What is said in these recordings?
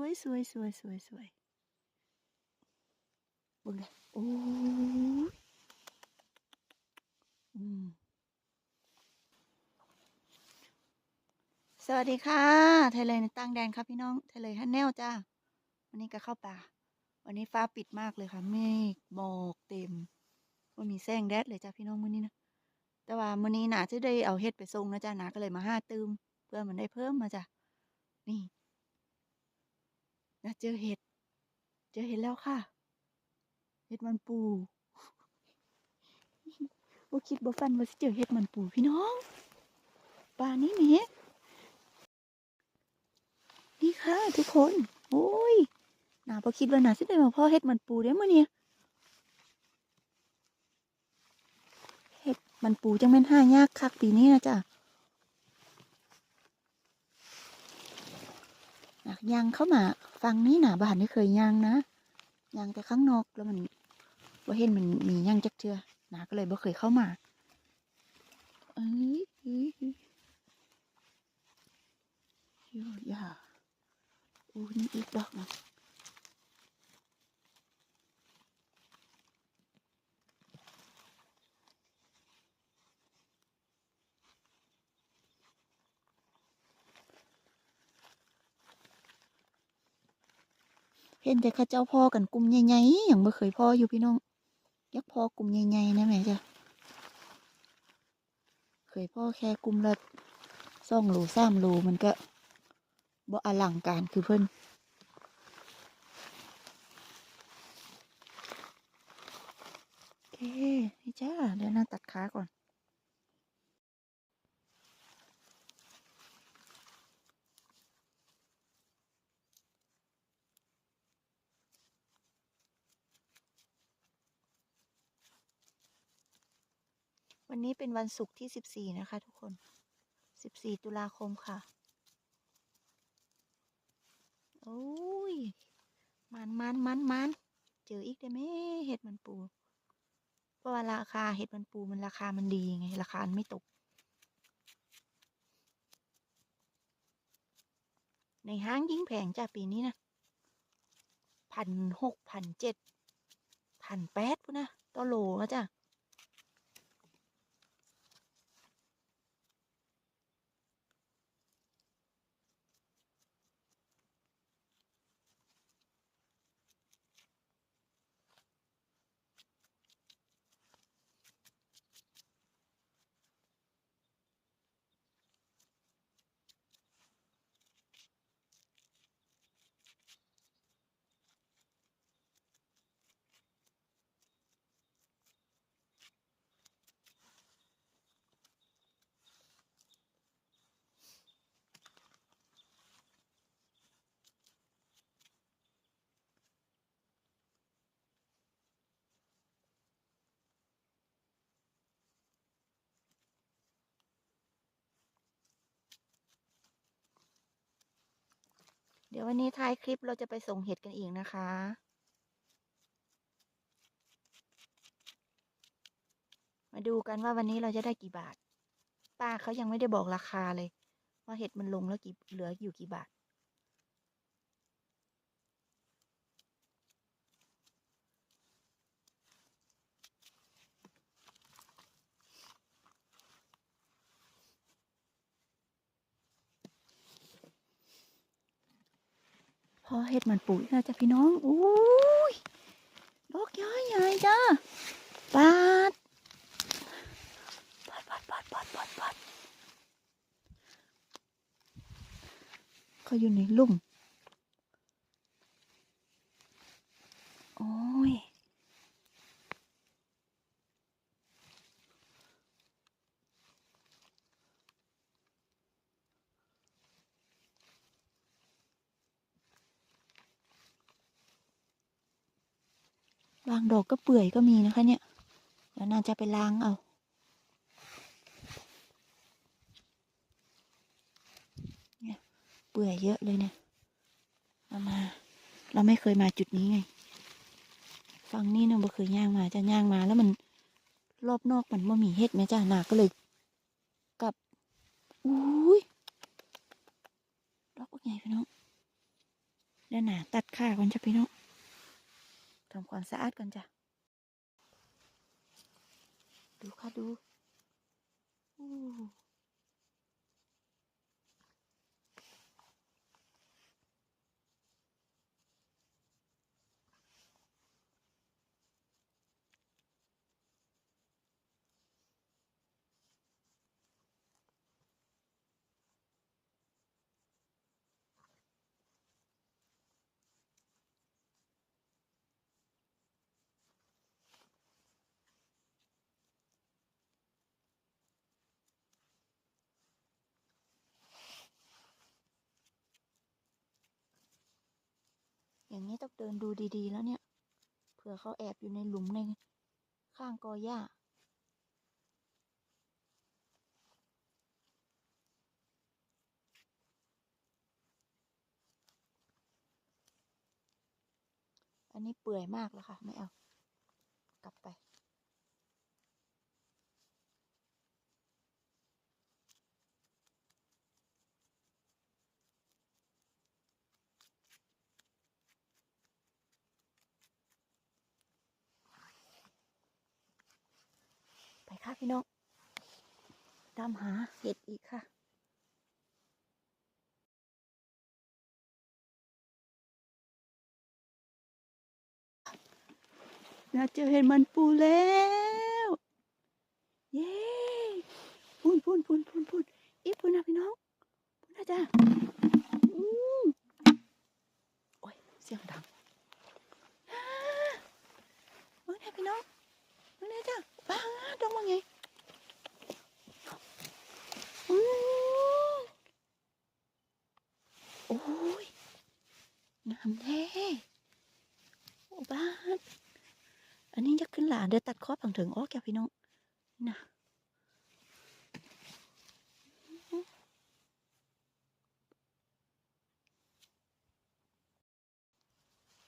วยสวยสวยสวยสวยบิ่งเลยโอ้ยสวัสดีค่ะ ไทยเลยในตั้งแดนครับพี่น้อง ไทยเลยฮันแนลจ้า วันนี้ก็เข้าป่า วันนี้ฟ้าปิดมากเลยค่ะ เมฆหมอกเต็มว่ามีแสงแดดเลยจ้าพี่น้องมื้อนี้นะ แต่ว่ามื้อนี้หนาจะได้เอาเฮ็ดไปส่งนะจ้าหนาก็เลยมาห้าตืม เพื่อมันได้เพิ่มมาจ้ะนี่ นะเจอเห็ด เจอเห็ดแล้วค่ะ เห็ดมันปูบ่คิดบ่ฝันว่าสิเจอเห็ดมันปูพี่น้องป่านี้นี่นี่ค่ะ ทุกคน โอ้ยหนาบ่คิดว่าหนาสิได้มาพ่อเห็ดมันปูเด้มื้อนี้เห็ดมันปูจังแม่นหายากคักปีนี้นะจ้ะหนัก ยางเข้ามาฟังนี้หนาบ้านไม่เคยยางนะยางแต่ข้างนอกแล้วมันว่าเห็นมันมียางจักเทือหนาก็เลยบ่เคยเข้ามาเอ้ยเอ้ยเอ้ยเยอะอย่าอู้นี่อีกดอกนะ เห็นแต่ข้าเจ้าพ่อกันกลุ่มใหญ่ๆอย่างบ่เคยพ่ออยู่พี่น้องยักพ่อกลุ่มใหญ่ๆนะแม่จ้ะเคยพ่อแค่กลุ่มละสองโลสามโลมันก็บ่อลังการคือเพิ่นโอเคนี่จ้าเดี๋ยวน่าตัดขาก่อน วันนี้เป็นวันศุกร์ที่14นะคะ ทุกคน14ตุลาคมค่ะ โอ้ย มันมันมันมันเจออีกได้ไหมเห็ดมันปู เพราะว่าราคาเห็ดมันปูมันราคามันดีไง ราคาไม่ตก ในห้างยิ่งแพงจ้ะปีนี้นะพันหกพันเจ็ดพันแปดพุนนะต่อโลนะจ้ะ เดี๋ยววันนี้ท้ายคลิปเราจะไปส่งเห็ดกันอีกนะคะ มาดูกันว่าวันนี้เราจะได้กี่บาท ป้าเขายังไม่ได้บอกราคาเลย ว่าเห็ดมันลงแล้วกี่เหลืออยู่กี่บาท อเห็ดมันปุ๋ยนะจ๊ะพี่น้องอุ้ยดอกย้อยใหญ่จ้าปาดปาดปาดปาดปาดปาดปาดเขาอยู่ในลุ่ม โอ้ย บางดอกก็เปื่อยก็มีนะคะเนี่ย เดี๋ยวน่าจะไปล้างเอา เนี่ยเปื่อยเยอะเลยเนี่ยเรามา เราไม่เคยมาจุดนี้ไง ฝั่งนี้เราไม่เคยย่างมาจะย่างมาแล้วมันรอบนอกมันไม่มีเห็ดแม่จ้าหนาก็เลยกลับ อุ้ยดอกบักใหญ่พี่น้องเดี๋ยวหนาตัดขาก่อนจ้ะพี่น้อง ทำความสะอาดก่อนจ้ะ ดูค่ะดู อู้ อย่างนี้ต้องเดินดูดีๆ แล้วเนี่ย เผื่อเขาแอบอยู่ในหลุมในข้างกอหญ้า อันนี้เปื่อยมากแล้วค่ะ ไม่เอา กลับไป ค่ะพี่น้องตามหาเห็ดอีกค่ะเราเจอเห็ดมันปูแล้ว เย้พูนพูนพูนพูนพูนอีพูนนะพี่น้องพูนนะจ้าอืมโอ้ยเสียงดังอ่าเมื่อไงพี่น้องเมื่อไงจ้าบ้าดองว่าไงอืมโอ้ยงามแท้โอ้บ้าน อันนี้จะ ขึ้นหลานเดี๋ยวตัดคอผังถึงโอ้แกพี่น้องนี่นะ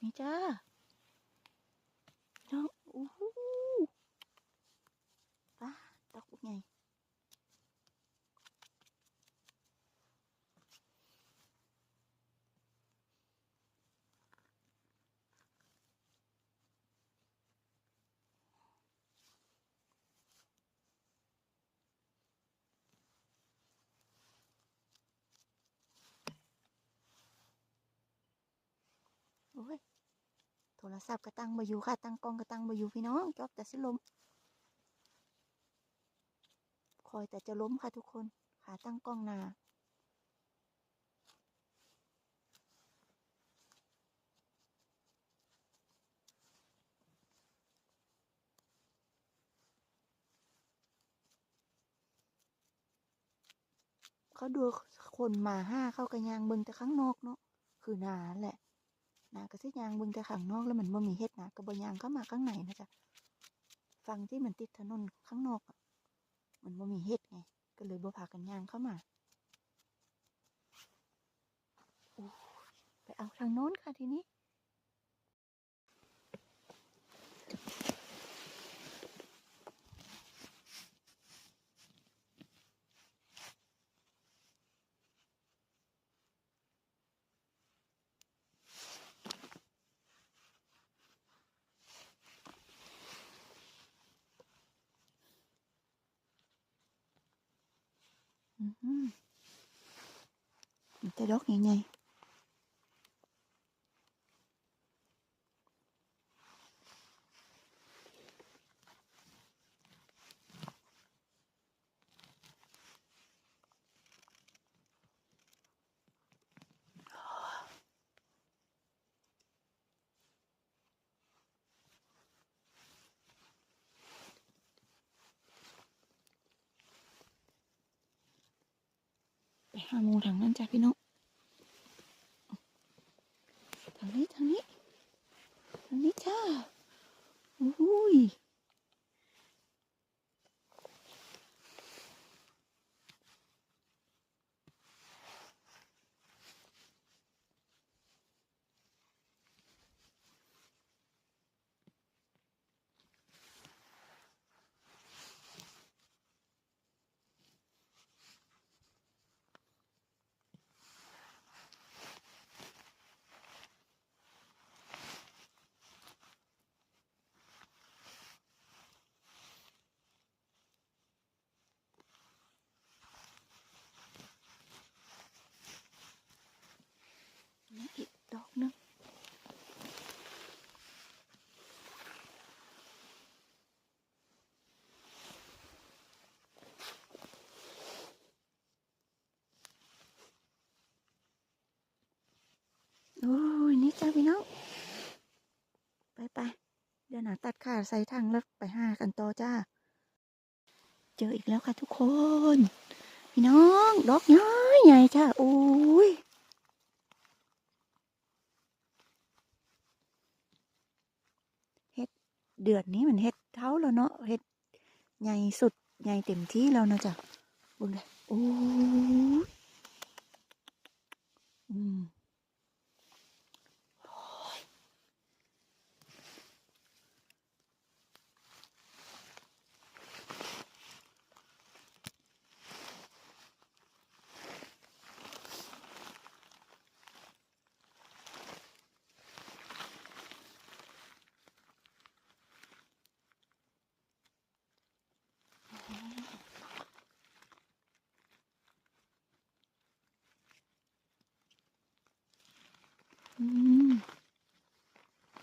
นี่จ้าพี่น้องอู้หูป้าดอกไงโอ้ยโทรศัพท์ก็ตั้งมาอยู่ค่ะ ตั้งกล้องก็ตั้งมาอยู่พี่น้องจอบแต่สิลมคอยแต่จะล้มค่ะทุกคนขาตั้งกล้องนาเขาดูคนมาห้าเข้ากระยางเบิงแต่ข้างนอกเนาะคือนาแหละ นาก็สิยางบึงแต่ข้างนอกแล้วมันบ่มีเฮ็ดนาก็บ่ยางเข้ามาข้างในนะจ๊ะฝั่งที่มันติดถนนข้างนอกมันบ่มีเฮ็ดไง ก็เลยบ่พากันยางเข้ามาไปเอาทางโน้นค่ะทีนี้ อือหือมี แต่ดอกใหญ่ๆไปหาหมูทางนั้นจ้ะพี่น้อ หนาตัดขาใส่ถังแล้วไปห้ากันต่อจ้า เจออีกแล้วค่ะทุกคน พี่น้องดอกย้อยใหญ่จ้าโอ้ยเฮ็ดเดือนนี้มันเฮ็ดเท่าแล้วเนาะเฮ็ดใหญ่สุดใหญ่เต็มที่แล้วนะจ้ะบุญเลยโอ้ยอืม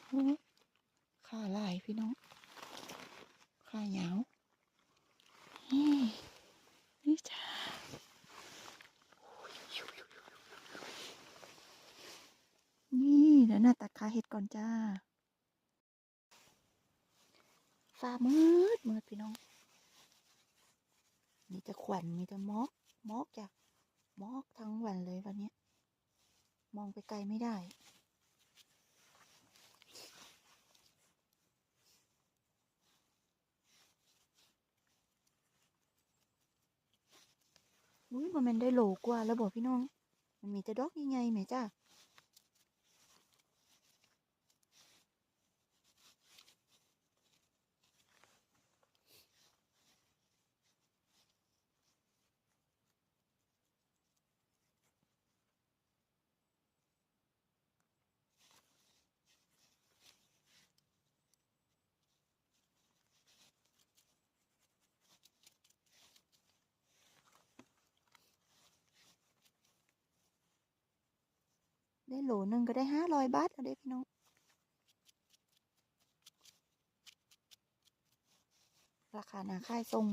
ขาลายพี่น้องขายาวนี่นี่จ้านี่เดี๋ยวน่าตัดขาเห็ดก่อนจ้าฟ้ามืดมืดพี่น้อง มีแต่ขวัญมีแต่มอกมอกจ้ะมอกทั้งวันเลยวันนี้ มองไปไกลไม่ได้ อุ้ยบ่แมันได้โหลกว่าแล้วบอกพี่น้อง มันมีแต่ดอกยังไงแม่จ้า โหลหนึ่งก็ได้ห้าร้อยบาทแล้วเด้พี่น้องราคาหนาค่ายทรง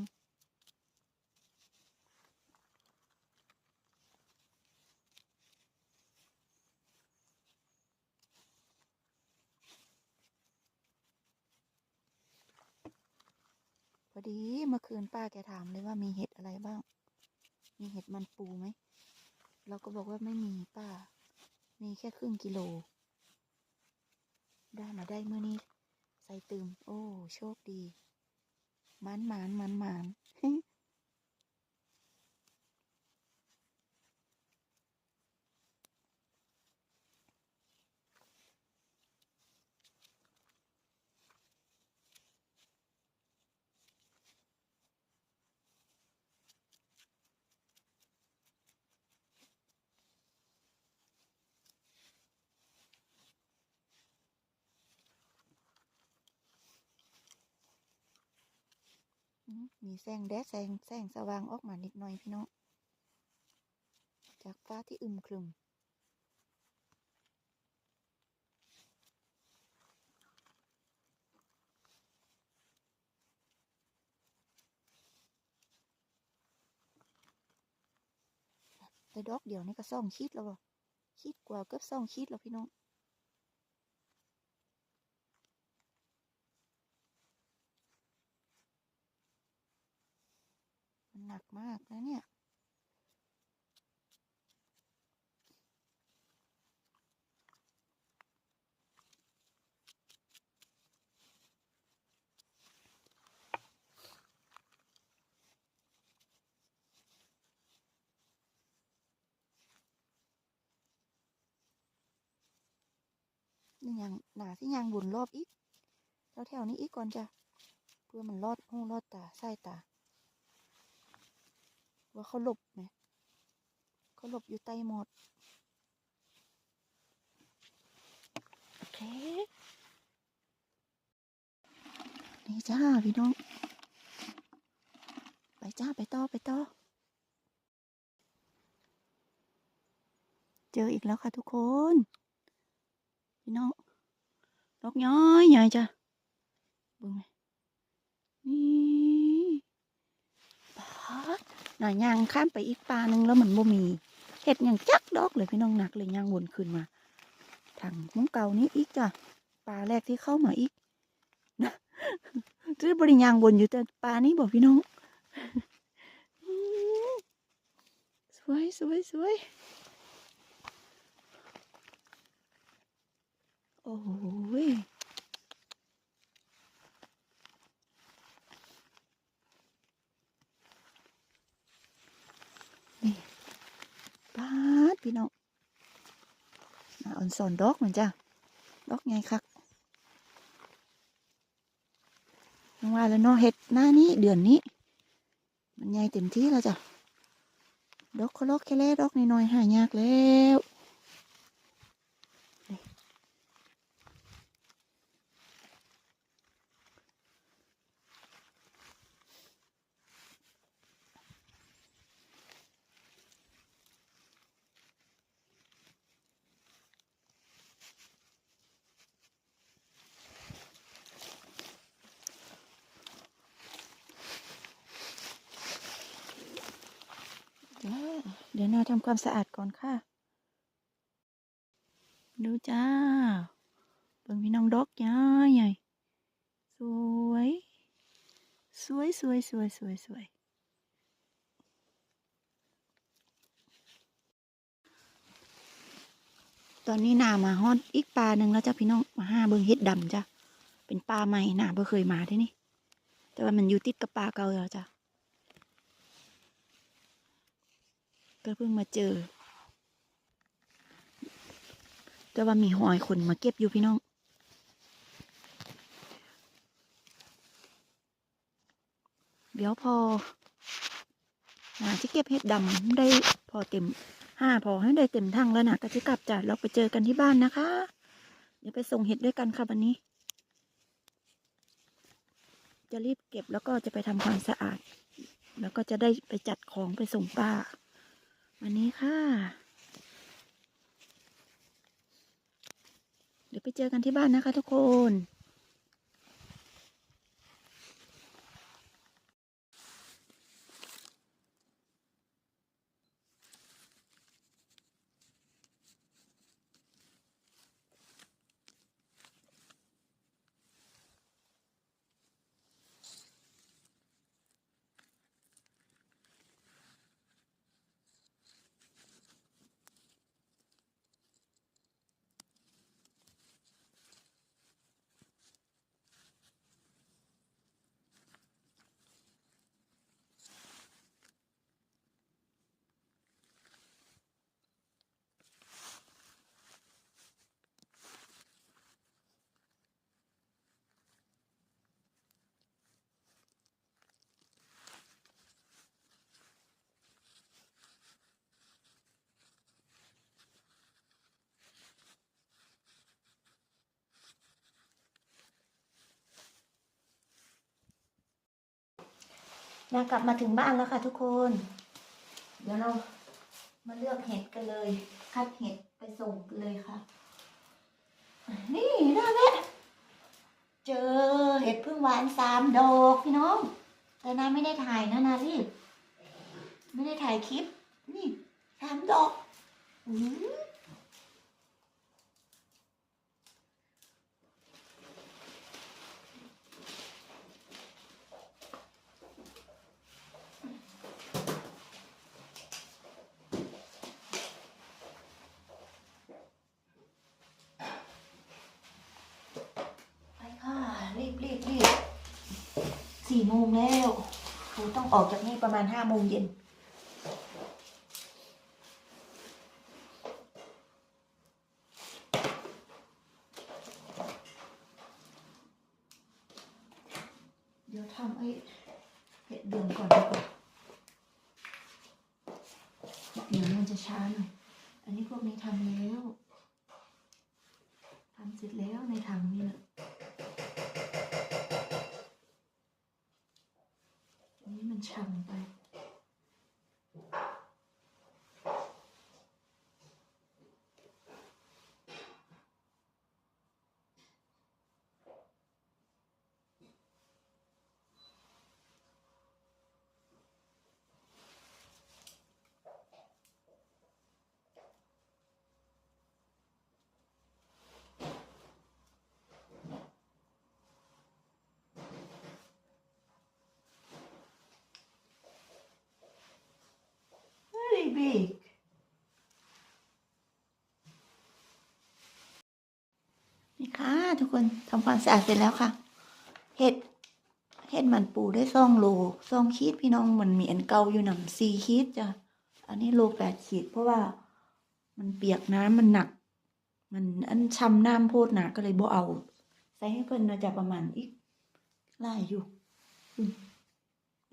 พอดีเมื่อคืนป้าแกถามเลยว่ามีเห็ดอะไรบ้าง มีเห็ดมันปูไหม เราก็บอกว่าไม่มีป้า มีแค่ครึ่งกิโล ได้มาได้เมื่อนี้ ใส่ตืม โอ้ โชคดี มันหมานมันหมานอืม มีแสงแดดแสงแสงสว่างออกมานิดหน่อยพี่น้อง จากฟ้าที่อึมครึมแต่ดอกเดียวนี่ก็ซ่องขีดแล้วบ่ขีดกว่าเกือบซ่องขีดแล้วพี่น้อง หนักมากนะเนี่ย นี่ยังหนาที่ยังบุญรอบอีกแถวๆนี้อีกก่อนจ้ะเพื่อมันรอดหูรอดตาใส่ตา ว่าเขาหลบไหมเขาหลบอยู่ใต้หมดโอเคนี่จ้าพี่น้อง ไปจ้าไปต่อไปต่อเจออีกแล้วค่ะทุกคน พี่น้องดอกย้อยใหญ่จ้ะเบิ่งไหมนี่ปาด หน่ายยางข้ามไปอีกปลาหนึ่งแล้วมันบ่มีเห็ดอย่างจักดอกเลยพี่น้องหนักเลยยางวนขึ้นมาถังมุ้งเก่านี้อีกจ้ะปลาแรกที่เข้ามาอีกนะจะบริยางวนอยู่แต่ปลานี้บอกพี่น้องสวยสวยสวยโอ้โหย ปาดพี่น้องน่าอ่อนสอนดอกเหมือนจ้ะดอกไงคักยังว่าแล้วเนาะเห็ดหน้านี้เดือนนี้ มันใหญ่เต็มที่แล้วจ้ะดอกเขาลกแค่เล่ดอกน้อยๆหายากแล้วนี่จ้าเดี๋ยวนาทำ ความสะอาดก่อนค่ะ ดูจ้าเบิ่งพี่น้องดอกย้าใหญ่สวย สวยสวยสวยสวยสวยตอนนี้นามาฮอดอีกปลาหนึ่งแล้วจ้ะพี่น้องมาห้าเบิ่งเห็ดดำจ้ะเป็นปลาใหม่นาเ่เคยมาที่นี่ แต่ว่ามันอยู่ติดกับปลาเก่าแล้วจ้ะ ก็เพิ่งมาเจอ แต่ว่ามีหอยคนมาเก็บอยู่พี่น้องเดี๋ยวพอนาจะเก็บเห็ดดำได้พอเต็มห้าพอให้ได้เต็มทั้งแล้วนะก็จะกลับจ้ะเราไปเจอกันที่บ้านนะคะ เดี๋ยวไปส่งเห็ดด้วยกันค่ะวันนี้ จะรีบเก็บแล้วก็จะไปทำความสะอาด แล้วก็จะได้ไปจัดของไปส่งป้า วันนี้ค่ะ เดี๋ยวไปเจอกันที่บ้านนะคะทุกคน นากลับมาถึงบ้านแล้วค่ะทุกคน เดี๋ยวเรามาเลือกเห็ดกันเลย คัดเห็ดไปส่งเลยค่ะ นี่ได้แล้วเจอเห็ดพึ่งหวานสามดอกพี่น้อง แต่นาไม่ได้ถ่ายนะนารีบไม่ได้ถ่ายคลิป นี่สามดอกอือไปค่ะ รีบรีบรีบสี่ โมงแล้วเราต้องออกจากนี่ประมาณห้าโมงเย็นเดี๋ยวทำไอ้เห็ดเดือนก่อนดีกว่าเดี๋ยวมันจะช้าหน่อย อันนี้พวกนี้ทำแล้ว ทำเสร็จแล้วในถังนี่แหละอันนี้มันช่ำไป น นี่ค่ะ ทุกคนทำความสะอาดเสร็จแล้วค่ะ เห็ด เห็ดมันปูได้ซองโลซองขีดพี่น้องมันมีอันเก่าอยู่หนำสี่ขีดจ้ะ อันนี้โลแปดขีด เพราะว่ามันเปียกน้ำมันหนัก มันอันช้ำน้ำโพดหนาก็เลยบ่เอา ใส่ให้เพิ่นน่าจะประมาณอีกไล่อยู่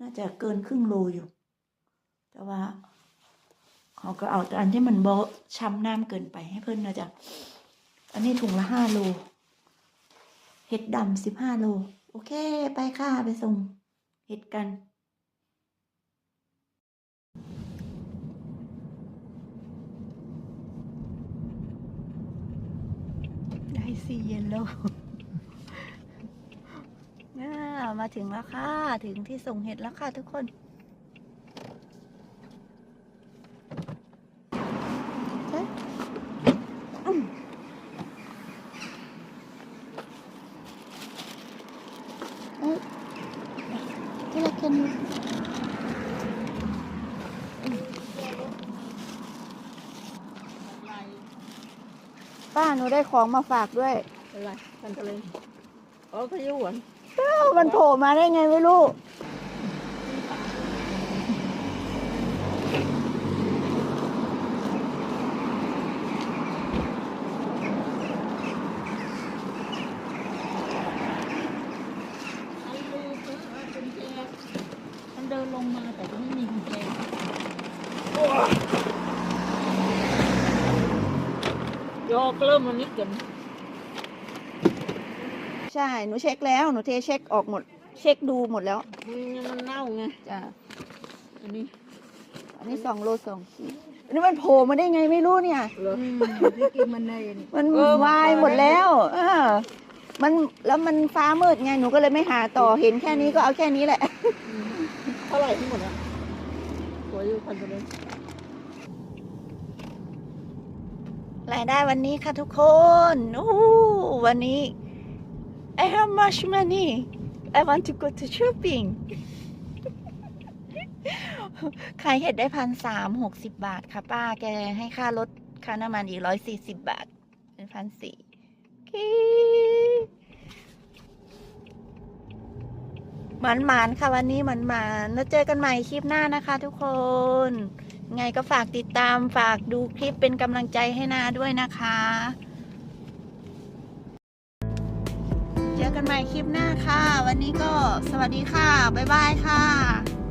น่าจะเกินครึ่งโลอยู่ แต่ว่าเขาก็เอาแต่อันที่มันบ่ช้ำน้ำเกินไปให้เพิ่นน่าจะอันนี้ถุงละห้าโล ห็ดดำสิบห้าโล โอเค ไปค่ะ ไปส่ง เห็ดกัน ได้สี่เย็นแล้วมาถึงแล้วค่ะ ถึงที่ส่งเห็ดแล้วค่ะทุกคน เอ๊ะอืมเอ๊ะที่เราเคนป้าหนู ได้ของมาฝากด้วยอะไรกันทะเลอ๋อพายุหวนเอ้ามันโผล่มาได้ไงไม่รู้ มันเดินลงมาแต่ก็ไม่มีกุญแจโย กเริ่มมันนิดกันใช่ หนูเช็คแล้วหนูเทเช็คออกหมด เช็คดูหมดแล้วมันมันเน่าไงจ้ะอันนี้ อันนี้สองโลสองขีดอันนี้มันโผล่มาได้ไงไม่รู้เนี่ย เหรอที่กินมันเนยนี่มันเออมันวายมาหมดได้แล้วเออมันแล้วมันฟ้ามืดไงหนูก็เลยไม่หาต่อเห็นแค่นี้ก็เอาแค่นี้แหละ เท่าไหร่ทั้งหมดอะสวยอยู่พันทะเล รายได้วันนี้ค่ะทุกคนโอ้วันนี้ I have much money I want to go to shopping ขายเห็ดได้พันสามหกสิบบาทค่ะป้าแกให้ค่ารถค่าน้ำมันอีกร้อยสี่สิบบาท เป็นพันสี่หมันหมานค่ะวันนี้หมันหมานแล้วเจอกันใหม่คลิปหน้านะคะทุกคน ไงก็ฝากติดตามฝากดูคลิปเป็นกำลังใจให้นาด้วยนะคะ เจอกันใหม่คลิปหน้าค่ะ วันนี้ก็สวัสดีค่ะ บ๊ายบายค่ะ